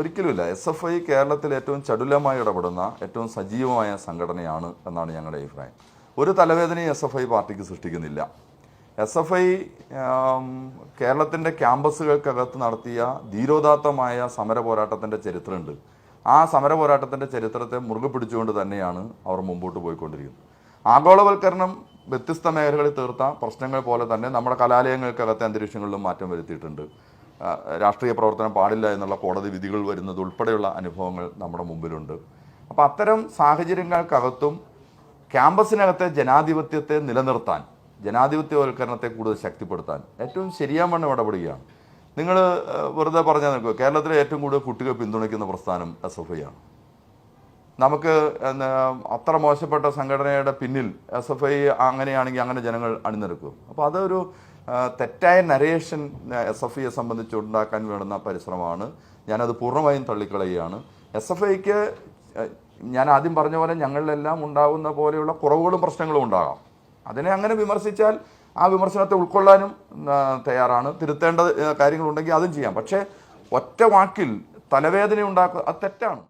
ഒരിക്കലുമില്ല. S F I കേരളത്തിൽ ഏറ്റവും ചടുലമായി ഇടപെടുന്ന ഏറ്റവും സജീവമായ സംഘടനയാണ് എന്നാണ് ഞങ്ങളുടെ അഭിപ്രായം. ഒരു തലവേദനയും എസ് എഫ് ഐ പാർട്ടിക്ക് സൃഷ്ടിക്കുന്നില്ല. എസ് എഫ് ഐ കേരളത്തിന്റെ ക്യാമ്പസുകൾക്കകത്ത് നടത്തിയ ധീരോദാത്തമായ സമര പോരാട്ടത്തിന്റെ ചരിത്രമുണ്ട്. ആ സമര പോരാട്ടത്തിന്റെ ചരിത്രത്തെ മുറുകെ പിടിച്ചുകൊണ്ട് തന്നെയാണ് അവർ മുമ്പോട്ട് പോയിക്കൊണ്ടിരിക്കുന്നത്. ആഗോളവൽക്കരണം വ്യത്യസ്ത മേഖലകളിൽ തീർത്ത പ്രശ്നങ്ങൾ പോലെ തന്നെ നമ്മുടെ കലാലയങ്ങൾക്കകത്തെ അന്തരീക്ഷങ്ങളിലും മാറ്റം വരുത്തിയിട്ടുണ്ട്. രാഷ്ട്രീയ പ്രവർത്തനം പാടില്ല എന്നുള്ള കോടതി വിധികൾ വരുന്നത് ഉൾപ്പെടെയുള്ള അനുഭവങ്ങൾ നമ്മുടെ മുമ്പിലുണ്ട്. അപ്പോൾ അത്തരം സാഹചര്യങ്ങൾക്കകത്തും ക്യാമ്പസിനകത്തെ ജനാധിപത്യത്തെ നിലനിർത്താൻ ജനാധിപത്യവൽക്കരണത്തെ കൂടുതൽ ശക്തിപ്പെടുത്താൻ ഏറ്റവും ശരിയാവണ്ണം ഇടപെടുകയാണ്. നിങ്ങൾ വെറുതെ പറഞ്ഞാൽ നിൽക്കുക കേരളത്തിലെ ഏറ്റവും കൂടുതൽ കുട്ടികൾ പിന്തുണയ്ക്കുന്ന പ്രസ്ഥാനം എസ് എഫ് ഐ ആണ്. നമുക്ക് അത്ര മോശപ്പെട്ട സംഘടനയുടെ പിന്നിൽ എസ് എഫ് ഐ അങ്ങനെയാണെങ്കിൽ അങ്ങനെ ജനങ്ങൾ അണിനിരക്കും. അപ്പോൾ അതൊരു തെറ്റായ നരേഷൻ എസ് എഫ് ഐയെ സംബന്ധിച്ച് ഉണ്ടാക്കാൻ വേണ്ടുന്ന പരിശ്രമമാണ്. ഞാനത് പൂർണമായും തള്ളിക്കളയുകയാണ്. എസ് എഫ് ഐക്ക് ഞാൻ ആദ്യം പറഞ്ഞ പോലെ ഞങ്ങളിലെല്ലാം ഉണ്ടാകുന്ന പോലെയുള്ള കുറവുകളും പ്രശ്നങ്ങളും ഉണ്ടാകാം. അതിനെ അങ്ങനെ വിമർശിച്ചാൽ ആ വിമർശനത്തെ ഉൾക്കൊള്ളാനും തയ്യാറാണ്. തിരുത്തേണ്ട കാര്യങ്ങളുണ്ടെങ്കിൽ അതും ചെയ്യാം. പക്ഷേ ഒറ്റ വാക്കിൽ തലവേദന ഉണ്ടാക്കുക അത് തെറ്റാണ്.